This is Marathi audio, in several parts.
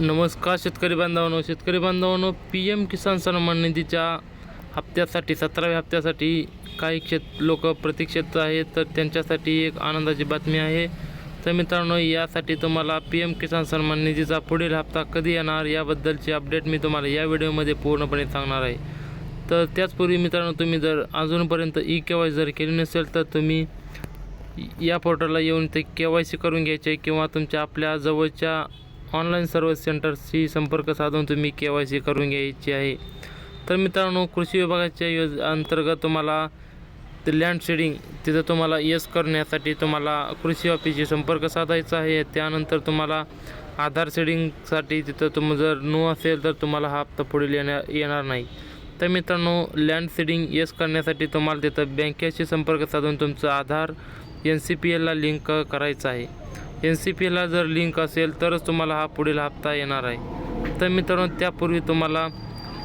नमस्कार शेतकरी बांधवांनो शेतकरी बांधवांनो पी एम किसान सन्मान निधीच्या हप्त्यासाठी सतराव्या हप्त्यासाठी काही क्षेत लोक प्रतीक्षेत आहेत तर त्यांच्यासाठी एक आनंदाची बातमी आहे. तर मित्रांनो यासाठी तुम्हाला पी एम किसान सन्मान निधीचा पुढील हप्ता कधी येणार याबद्दलची अपडेट मी तुम्हाला या व्हिडिओमध्ये पूर्णपणे सांगणार आहे. तर त्याचपूर्वी मित्रांनो तुम्ही जर अजूनपर्यंत ई के वाय जर केली नसेल तर तुम्ही या पोर्टलला येऊन ते के वाय सी करून घ्यायचे किंवा तुमच्या आपल्या जवळच्या ऑनलाईन सर्व्हिस सेंटरशी संपर्क साधून तुम्ही के वाय सी करून घ्यायची आहे. तर मित्रांनो कृषी विभागाच्या योज अंतर्गत तुम्हाला लँड शेडिंग तिथं तुम्हाला यस करण्यासाठी तुम्हाला कृषी ऑफिसशी संपर्क साधायचा आहे. त्यानंतर तुम्हाला आधार शेडिंगसाठी तिथं तुम जर नो असेल तर तुम्हाला हा हप्ता पुढील येण्या येणार नाही. तर मित्रांनो लँड सीडिंग येस करण्यासाठी तुम्हाला तिथं बँकेशी संपर्क साधून तुमचं आधार एन सी पी एलला लिंक करायचं आहे. एन सी पीला जर लिंक असेल तरच तुम्हाला हा पुढील हप्ता येणार आहे. तर मित्रांनो त्यापूर्वी तुम्हाला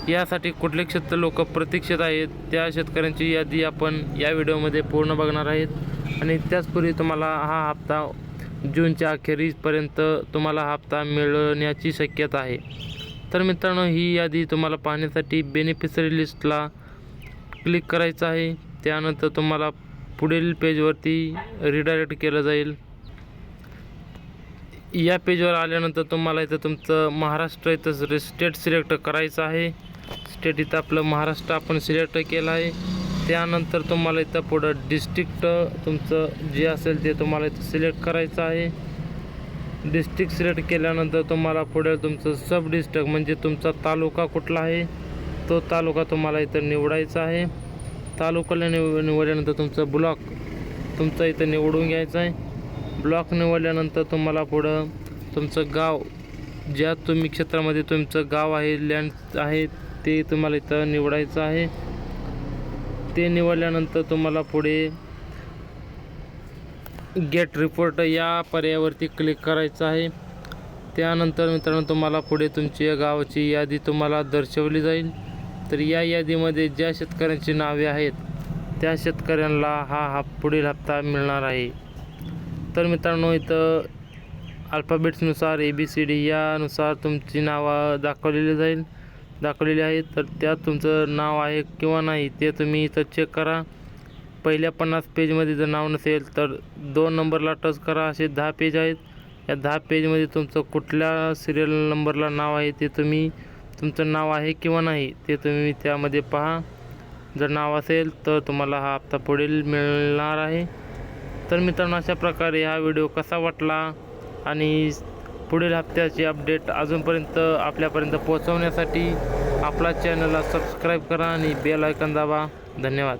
यासाठी कुठले क्षेत्र लोक प्रतीक्षित आहेत त्या शेतकऱ्यांची यादी आपण या व्हिडिओमध्ये पूर्ण बघणार आहेत. आणि त्याचपूर्वी तुम्हाला हा हप्ता जूनच्या अखेरीपर्यंत तुम्हाला हप्ता मिळण्याची शक्यता आहे. तर मित्रांनो ही यादी तुम्हाला पाहण्यासाठी बेनिफिशरी लिस्टला क्लिक करायचं आहे. त्यानंतर तुम्हाला पुढील पेजवरती रिडायरेक्ट केलं जाईल. या पेजवर आल्यानंतर तुम्हाला इथं तुमचं महाराष्ट्र इथं स्टेट सिलेक्ट करायचं आहे. स्टेट इथं आपलं महाराष्ट्र आपण सिलेक्ट केलं आहे. त्यानंतर तुम्हाला इथं पुढं डिस्ट्रिक्ट तुमचं जे असेल ते तुम्हाला इथं सिलेक्ट करायचं आहे. डिस्ट्रिक्ट सिलेक्ट केल्यानंतर तुम्हाला पुढे तुमचं सब डिस्ट्रिक्ट म्हणजे तुमचा तालुका कुठला आहे तो तालुका तुम्हाला इथं निवडायचा आहे. तालुक्याला निव निवडल्यानंतर तुमचं ब्लॉक तुमचं इथं निवडून घ्यायचं आहे. ब्लॉक निवडल्यानंतर तुम्हाला पुढं तुमचं गाव ज्या तुम्ही क्षेत्रामध्ये तुमचं गाव आहे लँड आहे ते तुम्हाला इथं निवडायचं आहे. ते निवडल्यानंतर तुम्हाला पुढे गेट रिपोर्ट या पर्यायावरती क्लिक करायचं आहे. त्यानंतर मित्रांनो तुम्हाला पुढे तुमची गावाची यादी तुम्हाला दर्शवली जाईल. तर या यादीमध्ये ज्या शेतकऱ्यांची नावे आहेत त्या शेतकऱ्यांना हा हा पुढील हप्ता मिळणार आहे. तर मित्रांनो इथं अल्फाबेट्सनुसार ए बी सी डी यानुसार तुमची नावं दाखवलेली जाईल. दाखवलेली आहेत. तर त्यात तुमचं नाव आहे किंवा नाही ते तुम्ही इथं चेक करा. पहिल्या पन्नास पेजमध्ये जर नाव नसेल तर दोन नंबरला टच करा. असे दहा पेज आहेत. या दहा पेजमध्ये तुमचं कुठल्या सिरियल नंबरला नाव आहे ते तुम्ही तुमचं नाव आहे किंवा नाही ते तुम्ही त्यामध्ये पहा. जर नाव असेल तर तुम्हाला हा हप्ता पुढील मिळणार आहे. तर मित्रांनो अशा प्रकारे हा व्हिडिओ कसा वाटला आणि पुढील हप्त्याची अपडेट अजूनपर्यंत आपल्यापर्यंत पोहोचवण्यासाठी आपला चॅनलला सबस्क्राईब करा आणि बेल आयकन दाबा. धन्यवाद.